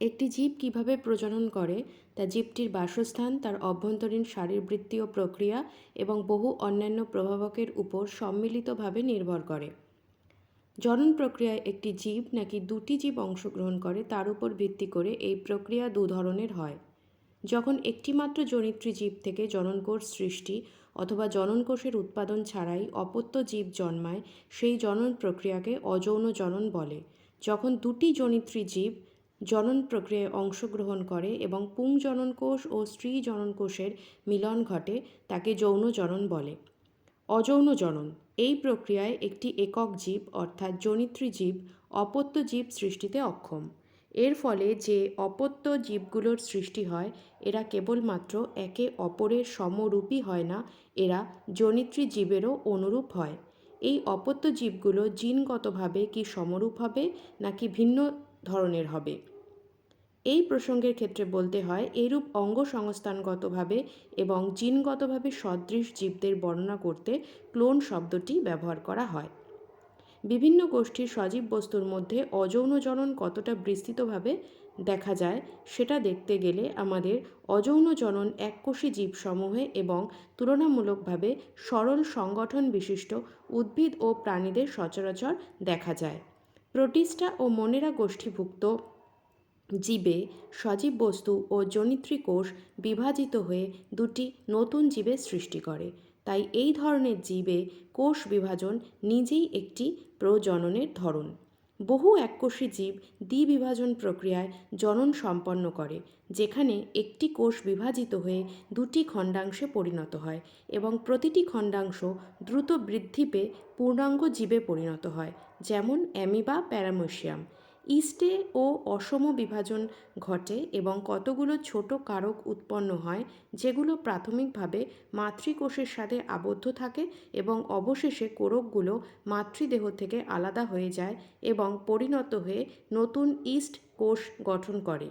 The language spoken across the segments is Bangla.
একটি জীব কীভাবে প্রজনন করে, তা জীবটির বাসস্থান, তার অভ্যন্তরীণ শারীরবৃত্তীয় প্রক্রিয়া এবং বহু অন্যান্য প্রভাবকের উপর সম্মিলিতভাবে নির্ভর করে। জনন প্রক্রিয়ায় একটি জীব নাকি দুটি জীব অংশগ্রহণ করে, তার উপর ভিত্তি করে এই প্রক্রিয়া দু ধরনের হয়। যখন একটিমাত্র জনিত্রী জীব থেকে জননকোষ সৃষ্টি অথবা জননকোষের উৎপাদন ছাড়াই অপত্য জীব জন্মায়, সেই জনন প্রক্রিয়াকে অযৌন জনন বলে। যখন দুটি জনিত্রী জীব জনন প্রক্রিয়ায় অংশগ্রহণ করে এবং পুংজনন কোষ ও স্ত্রী জনন কোষের মিলন ঘটে তাকে যৌন জনন বলে। অযৌন জনন, এই প্রক্রিয়ায় একটি একক জীব অর্থাৎ জনিত্রী জীব অপত্য জীব সৃষ্টিতে অক্ষম। এর ফলে যে অপত্য জীবগুলোর সৃষ্টি হয়, এরা কেবলমাত্র একে অপরের সমরূপী হয় না, এরা জনিত্রী জীবেরও অনুরূপ হয়। এই অপত্য জীবগুলো জিনগতভাবে কি সমরূপ হবে, নাকি ভিন্ন ধরনের হবে? এই প্রসঙ্গের ক্ষেত্রে বলতে হয়, এরূপ অঙ্গ সংস্থানগতভাবে এবং জিনগতভাবে সদৃশ জীবদের বর্ণনা করতে ক্লোন শব্দটি ব্যবহার করা হয়। বিভিন্ন গোষ্ঠীর সজীব বস্তুর মধ্যে অযৌন জনন কতটা বিস্তৃতভাবে দেখা যায়, সেটা দেখতে গেলে আমাদের অযৌন জনন এককোষী জীবসমূহে এবং তুলনামূলকভাবে সরল সংগঠন বিশিষ্ট উদ্ভিদ ও প্রাণীদের সচরাচর দেখা যায়। প্রোটিস্টা ও মনেরা গোষ্ঠীভুক্ত জীবে সজীব বস্তু ও জনিত্রী কোষ বিভাজিত হয়ে দুটি নতুন জীবের সৃষ্টি করে। তাই এই ধরনের জীবে কোষ বিভাজন নিজেই একটি প্রজননের ধরন। বহু এককোষী জীব দ্বিবিভাজন প্রক্রিয়ায় জনন সম্পন্ন করে, যেখানে একটি কোষ বিভাজিত হয়ে দুটি খণ্ডাংশে পরিণত হয় এবং প্রতিটি খণ্ডাংশ দ্রুত বৃদ্ধি পেয়ে পূর্ণাঙ্গ জীবে পরিণত হয়, যেমন অ্যামিবা প্যারামোশিয়াম ইস্টে ও অসম বিভাজন ঘটে এবং কতগুলো ছোট কারক উৎপন্ন হয়, যেগুলো প্রাথমিকভাবে মাতৃকোষের সাথে আবদ্ধ থাকে এবং অবশেষে কোরকগুলো মাতৃদেহ থেকে আলাদা হয়ে যায় এবং পরিণত হয়ে নতুন ইস্ট কোষ গঠন করে।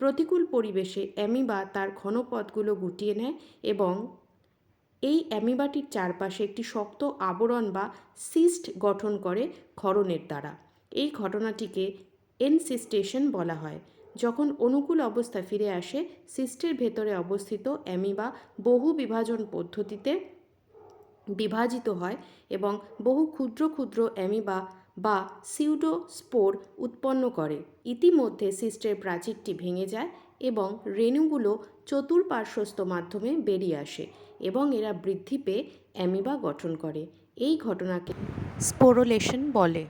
প্রতিকূল পরিবেশে অ্যামিবা তার ঘনপথগুলো গুটিয়ে নেয় এবং এই অ্যামিবাটির চারপাশে একটি শক্ত আবরণ বা সিস্ট গঠন করে ক্ষরণের দ্বারা। এই ঘটনাটিকে এনসিস্টেশন বলা হয়। যখন অনুকূল অবস্থা ফিরে আসে, সিস্টের ভেতরে অবস্থিত অ্যামিবা বহু বিভাজন পদ্ধতিতে বিভাজিত হয় এবং বহু ক্ষুদ্র ক্ষুদ্র অ্যামিবা বা সিউডোস্পোর উৎপন্ন করে। ইতিমধ্যে সিস্টের প্রাচীরটি ভেঙে যায় এবং রেণুগুলো চতুর্পার্শ্বস্থ মাধ্যমে বেরিয়ে আসে এবং এরা বৃদ্ধি পেয়ে অ্যামিবা গঠন করে। এই ঘটনাকে স্পোরোলেশন বলে।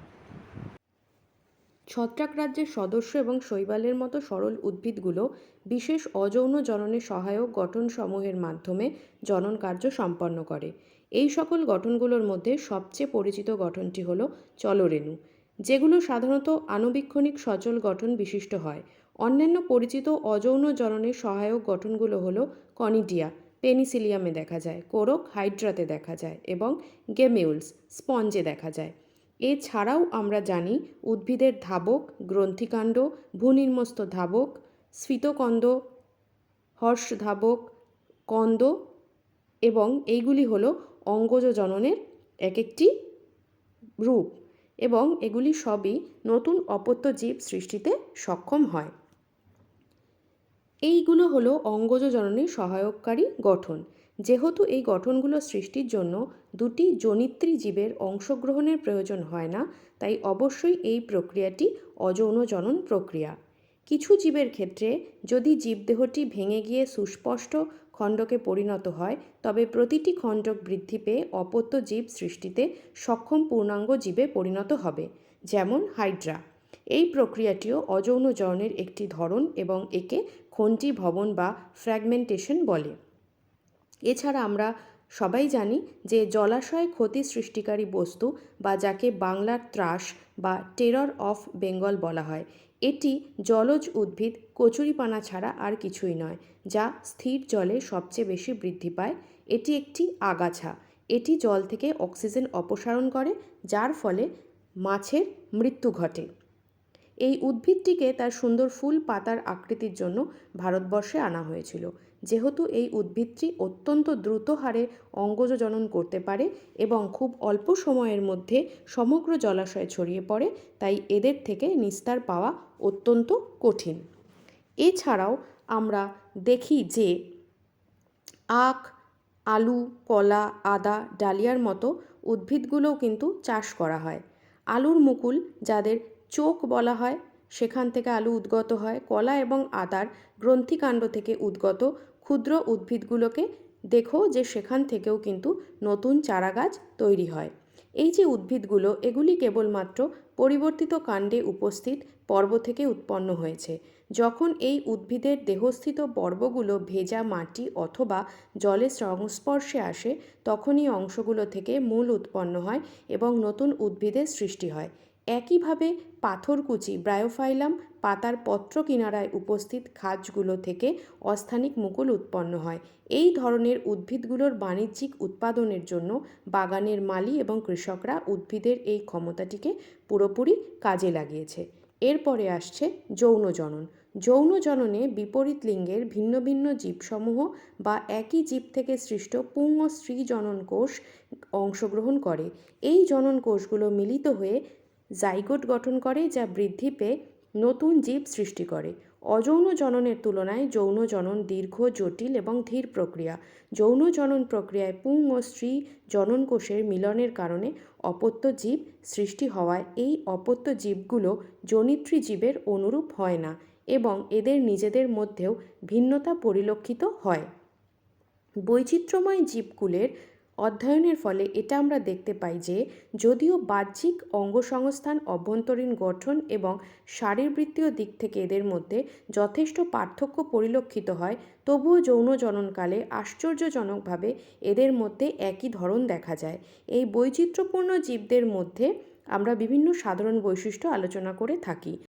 ছত্রাক রাজ্যের সদস্য এবং শৈবালের মতো সরল উদ্ভিদগুলো বিশেষ অযৌন জননে সহায়ক গঠনসমূহের মাধ্যমে জনন কার্য সম্পন্ন করে। এই সকল গঠনগুলোর মধ্যে সবচেয়ে পরিচিত গঠনটি হল চলরেণু, যেগুলো সাধারণত আণুবীক্ষণিক সচল গঠন বিশিষ্ট হয়। অন্যান্য পরিচিত অযৌন জননের সহায়ক গঠনগুলো হলো কনিডিয়া, পেনিসিলিয়ামে দেখা যায়, কোরক হাইড্রাতে দেখা যায় এবং গেমিউলস, স্পঞ্জে দেখা যায়। এছাড়াও আমরা জানি উদ্ভিদের ধাবক, গ্রন্থিকাণ্ড ভূনির্মস্ত ধাবক, স্ফীতকন্দ হর্ষ ধাবক কন্দ এবং এইগুলি হলো অঙ্গজ জননের এক একটি রূপ এবং এগুলি সবই নতুন অপত্য জীব সৃষ্টিতে সক্ষম হয়। এইগুলো হলো অঙ্গজ জননের সহায়ককারী গঠন। যেহেতু এই গঠনগুলো সৃষ্টির জন্য দুটি জনিত্রী জীবের অংশগ্রহণের প্রয়োজন হয় না, তাই অবশ্যই এই প্রক্রিয়াটি অযৌন জনন প্রক্রিয়া। কিছু জীবের ক্ষেত্রে যদি জীবদেহটি ভেঙে গিয়ে সুস্পষ্ট খণ্ডকে পরিণত হয়, তবে প্রতিটি খণ্ডক বৃদ্ধি পেয়ে অপত্য জীব সৃষ্টিতে সক্ষম পূর্ণাঙ্গ জীবে পরিণত হবে, যেমন হাইড্রা। এই প্রক্রিয়াটিও অযৌন জননের একটি ধরন এবং একে খন্টি ভবন বা ফ্র্যাগমেন্টেশন বলে। এছাড়া আমরা সবাই জানি যে জলাশয় ক্ষতি সৃষ্টিকারী বস্তু বা যাকে বাংলার ত্রাস বা টেরর অফ বেঙ্গল বলা হয়, এটি জলজ উদ্ভিদ, কচুরিপানা ছাড়া আর কিছুই নয়, যা স্থির জলে সবচেয়ে বেশি বৃদ্ধি পায়। এটি একটি আগাছা। এটি জল থেকে অক্সিজেন অপসারণ করে, যার ফলে মাছের মৃত্যু ঘটে। এই উদ্ভিদটিকে তার সুন্দর ফুল পাতার আকৃতির জন্য ভারতবর্ষে আনা হয়েছিল। যেহেতু এই উদ্ভিদটি অত্যন্ত দ্রুত হারে অঙ্গজ জনন করতে পারে এবং খুব অল্প সময়ের মধ্যে সমগ্র জলাশয়ে ছড়িয়ে পড়ে, তাই এদের থেকে নিস্তার পাওয়া অত্যন্ত কঠিন। এছাড়াও আমরা দেখি যে আখ, আলু, কলা, আদা, ডালিয়ার মতো উদ্ভিদগুলোও কিন্তু চাষ করা হয়। আলুর মুকুল যাদের চোখ বলা হয়। সেখান থেকে আলু উদ্গত হয়। কলা এবং আদার গ্রন্থিকাণ্ড থেকে উদ্গত ক্ষুদ্র উদ্ভিদগুলোকে দেখো যে সেখান থেকেও কিন্তু নতুন চারাগাছ তৈরি হয়। এই যে উদ্ভিদগুলো, এগুলি কেবলমাত্র পরিবর্তিত কাণ্ডে উপস্থিত পর্ব থেকে উৎপন্ন হয়েছে। যখন এই উদ্ভিদের দেহস্থিত পর্বগুলো ভেজা মাটি অথবা জলের সংস্পর্শে আসে, তখনই অংশগুলো থেকে মূল উৎপন্ন হয় এবং নতুন উদ্ভিদের সৃষ্টি হয়। একইভাবে পাথরকুচি, ব্রায়োফাইলাম, পাতার পত্র কিনারায় উপস্থিত খাঁজগুলো থেকে অস্থানিক মুকুল উৎপন্ন হয়। এই ধরনের উদ্ভিদগুলোর বাণিজ্যিক উৎপাদনের জন্য বাগানের মালি এবং কৃষকরা উদ্ভিদের এই ক্ষমতাটিকে পুরোপুরি কাজে লাগিয়েছে। এরপরে আসছে যৌন জনন। যৌন জননে বিপরীত লিঙ্গের ভিন্ন ভিন্ন জীবসমূহ বা একই জীব থেকে সৃষ্ট পুঙ্গ স্ত্রী জনন কোষ অংশগ্রহণ করে। এই জনন কোষগুলো মিলিত হয়ে জাইগোট গঠন করে, যা বৃদ্ধি পেয়ে নতুন জীব সৃষ্টি করে। অযৌন জননের তুলনায় যৌন জনন দীর্ঘ, জটিল এবং ধীর প্রক্রিয়া। যৌন জনন প্রক্রিয়ায় পুং ও স্ত্রী জনন কোষের মিলনের কারণে অপত্য জীব সৃষ্টি হওয়ায় এই অপত্য জীবগুলো জনিত্রী জীবের অনুরূপ হয় না এবং এদের নিজেদের মধ্যেও ভিন্নতা পরিলক্ষিত হয়। বৈচিত্র্যময় জীবকুলের অধ্যয়নের ফলে এটা আমরা দেখতে পাই যে যদিও বাহ্যিক অঙ্গসংস্থান অভ্যন্তরীণ গঠন এবং শারীরবৃত্তীয় দিক থেকে এদের মধ্যে যথেষ্ট পার্থক্য পরিলক্ষিত হয়, তবুও যৌন জননকালে আশ্চর্যজনকভাবে এদের মধ্যে একই ধরন দেখা যায়। এই বৈচিত্র্যপূর্ণ জীবদের মধ্যে আমরা বিভিন্ন সাধারণ বৈশিষ্ট্য আলোচনা করে থাকি।